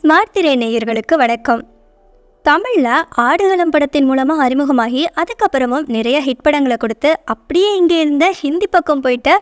Smart திரை நேயர்களுக்கு வணக்கம். தமிழில் ஆடுகளம் படத்தின் மூலமாக அறிமுகமாகி அதுக்கப்புறமும் நிறைய ஹிட் படங்களை கொடுத்து அப்படியே இங்கே இருந்த ஹிந்தி பக்கம் போயிட்டு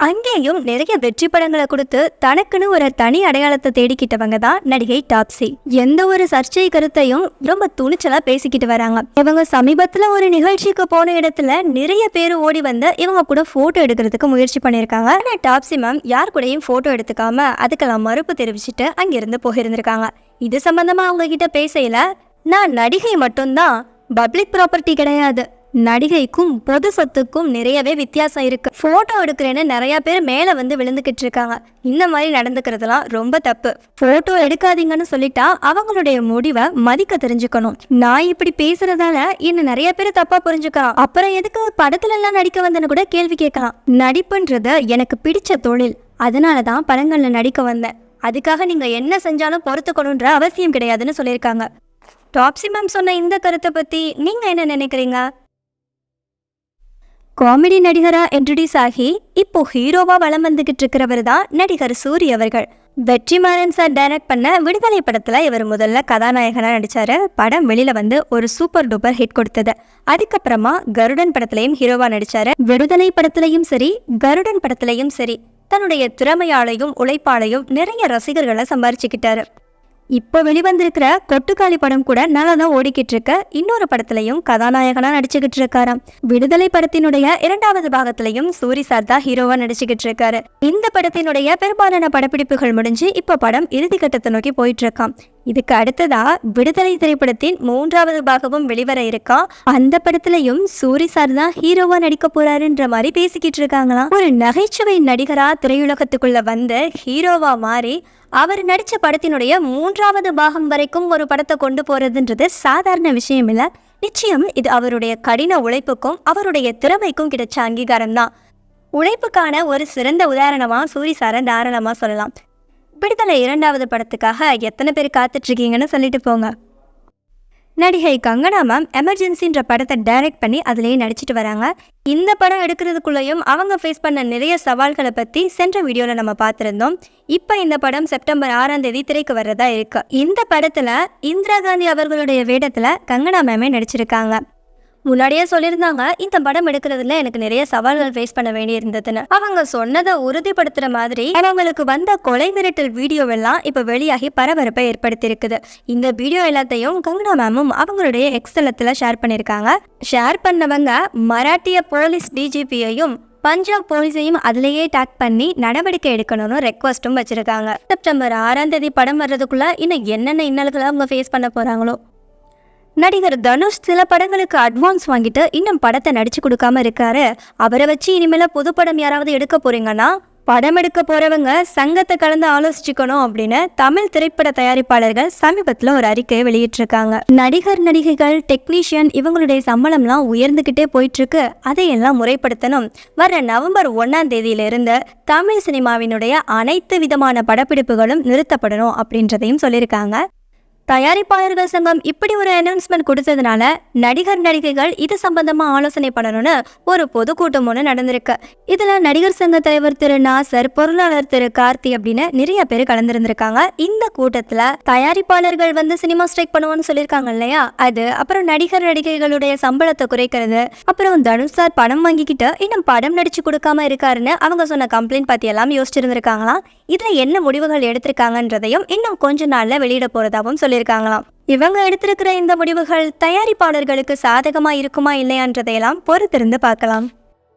அங்கேயும் நிறைய வெற்றி படங்களை கொடுத்து தனக்குன்னு ஒரு தனி அடையாளத்தை தேடிக்கிட்டவங்க தான் நடிகை டாப்ஸி. எந்த ஒரு சர்ச்சை கருத்தையும் ரொம்ப துணிச்சலா பேசிக்கிட்டு வராங்க. இவங்க சமீபத்துல ஒரு நிகழ்ச்சிக்கு போன இடத்துல நிறைய பேர் ஓடி வந்து இவங்க கூட போட்டோ எடுக்கிறதுக்கு முயற்சி பண்ணியிருக்காங்க. ஆனா டாப்ஸி மேம் யார் கூடயும் போட்டோ எடுத்துக்காம அதுக்கெல்லாம் மறுப்பு தெரிவிச்சுட்டு அங்கிருந்து போயிருந்திருக்காங்க. இது சம்பந்தமா அவங்க கிட்ட பேசையில நான் நடிகை மட்டும்தான். பப்ளிக் ப்ராப்பர்ட்டி கிடையாது. நடிகைக்கும் பொது சொத்துக்கும் நிறையவே வித்தியாசம் இருக்கு. போட்டோ எடுக்கிறேன்னு நிறைய பேர் மேலே வந்து விழுந்துக்கிட்டு இருக்காங்க இந்த மாதிரி நடந்துக்கிறதுலாம் ரொம்ப தப்பு. போட்டோ எடுக்காதீங்கன்னு சொல்லிட்டா அவங்களுடைய முடிவை மதிக்க தெரிஞ்சுக்கணும். நான் இப்படி பேசுறதால என்ன நிறைய பேர் தப்பா புரிஞ்சுக்கலாம். அப்புறம் எதுக்கு படத்துல எல்லாம் நடிக்க வந்தேன்னு கூட கேள்வி கேட்கலாம். நடிப்புன்றது எனக்கு பிடிச்ச தொழில். அதனால தான் படங்கள்ல நடிக்க வந்தேன். அதுக்காக நீங்க என்ன செஞ்சாலும் பொறுத்துக்கணுன்ற அவசியம் கிடையாதுன்னு சொல்லியிருக்காங்க. டாப்ஸி மேம் சொன்ன இந்த கருத்தை பத்தி நீங்க என்ன நினைக்கிறீங்க? காமெடி நடிகரா இன்ட்ரடியூஸ் ஆகி இப்போ ஹீரோவா வலம் வந்துகிட்டு இருக்கிறவர் தான் நடிகர் சூரி அவர்கள். வெற்றிமாறன் சார் டைரக்ட் பண்ண விடுதலை படத்துல இவர் முதல்ல கதாநாயகனா நடிச்சாரு. படம் வெளியில வந்து ஒரு சூப்பர் டூப்பர் ஹிட் கொடுத்தது. அதுக்கப்புறமா கருடன் படத்துலயும் ஹீரோவா நடிச்சாரு. விடுதலை படத்துலையும் சரி கருடன் படத்துலையும் சரி தன்னுடைய திறமையாலையும் உழைப்பாலையும் நிறைய ரசிகர்களை சம்பாரிச்சுக்கிட்டாரு. இப்போ வெளிவந்திருக்கிற கொட்டுக்காளி படம் கூட நல்லா தான் ஓடிக்கிட்டு இருக்க இன்னொரு படத்துலையும் கதாநாயகனாக நடிச்சுக்கிட்டு இருக்காராம் விடுதலை படத்தினுடைய இரண்டாவது பாகத்திலையும் சூரி சார் தான் ஹீரோவா நடிச்சுக்கிட்டு இருக்காரு இந்த படத்தினுடைய பெரும்பாலான படப்பிடிப்புகள் முடிஞ்சு இப்போ படம் இறுதி கட்டத்தை நோக்கி போயிட்டு இருக்கான் இதுக்கு அடுத்ததா விடுதலை திரைப்படத்தின் மூன்றாவது பாகமும் வெளிவர இருக்கா? அந்த படத்துலயும் சூரி சார் தான் ஹீரோவா நடிக்க போறாருன்ற மாதிரி பேசிக்கிட்டு இருக்காங்களாம் ஒரு நகைச்சுவை நடிகரா திரையுலகத்துக்குள்ள வந்து ஹீரோவா மாறி அவர் நடித்த படத்தினுடைய மூன்றாவது பாகம் வரைக்கும் ஒரு படத்தை கொண்டு போறதுன்றது சாதாரண விஷயம் இல்லை. நிச்சயம் இது அவருடைய கடின உழைப்புக்கும் அவருடைய திறமைக்கும் கிடைச்ச அங்கீகாரம் தான் உழைப்புக்கான ஒரு சிறந்த உதாரணமாக சூரி சாரை தாராளமாக சொல்லலாம். விடுதலை இரண்டாவது படத்துக்காக எத்தனை பேர் காத்துட்ருக்கீங்கன்னு சொல்லிட்டு போங்க. நடிகை கங்கனா மேம் எமர்ஜென்சின்ற படத்தை டைரக்ட் பண்ணி அதுலேயே நடிச்சிட்டு வராங்க. இந்த படம் எடுக்கிறதுக்குள்ளேயும் அவங்க ஃபேஸ் பண்ண நிறைய சவால்களை பற்றி சென்ற வீடியோவில் நம்ம பார்த்துருந்தோம். இப்போ இந்த படம் செப்டம்பர் ஆறாம் தேதி திரைக்கு வர்றதா இருக்கு. இந்த படத்தில் இந்திரா காந்தி அவர்களுடைய வேடத்தில் கங்கனா மேமே நடிச்சிருக்காங்க. முன்னாடியே சொல்லியிருந்தாங்க இந்த படம் எடுக்கிறதுல எனக்கு நிறைய சவால்கள் ஃபேஸ் பண்ண வேண்டியிருந்ததுன்னு. அவங்க சொன்னதை உறுதிப்படுத்துற மாதிரி அவங்களுக்கு வந்த கொலை மிரட்டல் வீடியோவெல்லாம் இப்போ வெளியாகி பரபரப்பை ஏற்படுத்தியிருக்குது. இந்த வீடியோ எல்லாத்தையும் கங்கனா மேமும் அவங்களுடைய எக்ஸ்தலத்தில் ஷேர் பண்ணியிருக்காங்க. ஷேர் பண்ணவங்க மராட்டிய போலீஸ் டிஜிபியையும் பஞ்சாப் போலீஸையும் அதிலேயே டேக் பண்ணி நடவடிக்கை எடுக்கணும்னு ரெக்வஸ்ட்டும் வச்சிருக்காங்க. செப்டம்பர் ஆறாம் தேதி படம் வர்றதுக்குள்ள இன்னும் என்னென்ன இன்னல்களை அவங்க ஃபேஸ் பண்ண போறாங்களோ நடிகர் தனுஷ் சில படங்களுக்கு அட்வான்ஸ் வாங்கிட்டு இன்னும் படத்தை நடிச்சு கொடுக்காம இருக்காரு. அவரை வச்சு இனிமேல புது படம் யாராவது எடுக்க போறீங்கன்னா படம் எடுக்க போறவங்க சங்கத்தை கலந்து ஆலோசிச்சுக்கணும் அப்படின்னு தமிழ் திரைப்பட தயாரிப்பாளர்கள் சமீபத்தில் ஒரு அறிக்கையை வெளியிட்டிருக்காங்க. நடிகர் நடிகைகள் டெக்னீஷியன் இவங்களுடைய சம்பளம்லாம் உயர்ந்துக்கிட்டே போயிட்டு இருக்கு அதையெல்லாம் முறைப்படுத்தணும். வர நவம்பர் ஒன்னாம் தேதியிலிருந்து தமிழ் சினிமாவினுடைய அனைத்து விதமான படப்பிடிப்புகளும் நிறுத்தப்படணும் அப்படின்றதையும் சொல்லியிருக்காங்க. தயாரிப்பாளர்கள் சங்கம் இப்படி ஒரு அனௌன்ஸ்மெண்ட் கொடுத்ததுனால நடிகர் நடிகைகள் இது சம்பந்தமா ஆலோசனை பண்ணணும்னு ஒரு பொதுக்கூட்டம் ஒன்று நடந்திருக்கு. இதுல நடிகர் சங்க தலைவர் திரு நாசர் பொருளாளர் திரு கார்த்தி அப்படின்னு நிறைய பேர் கலந்துருந்திருக்காங்க. இந்த கூட்டத்துல தயாரிப்பாளர்கள் வந்து சினிமா ஸ்ட்ரைக் பண்ணுவோம்னு சொல்லியிருக்காங்க இல்லையா? அது அப்புறம் நடிகர் நடிகைகளுடைய சம்பளத்தை குறைக்கிறது அப்புறம் தனுஷ் சார் படம் வாங்கிக்கிட்டு இன்னும் படம் நடிச்சு கொடுக்காம இருக்காருன்னு அவங்க சொன்ன கம்ப்ளைண்ட் பத்தி எல்லாம் யோசிச்சிருந்திருக்காங்களாம். இதுல என்ன முடிவுகள் எடுத்திருக்காங்கன்றதையும் இன்னும் கொஞ்ச நாள்ல வெளியிட போறதாகவும் சொல்லி சொல்லியிருக்காங்களாம். இவங்க எடுத்திருக்கிற இந்த முடிவுகள் தயாரிப்பாளர்களுக்கு சாதகமா இருக்குமா இல்லையான்றதையெல்லாம் பொறுத்திருந்து பார்க்கலாம்.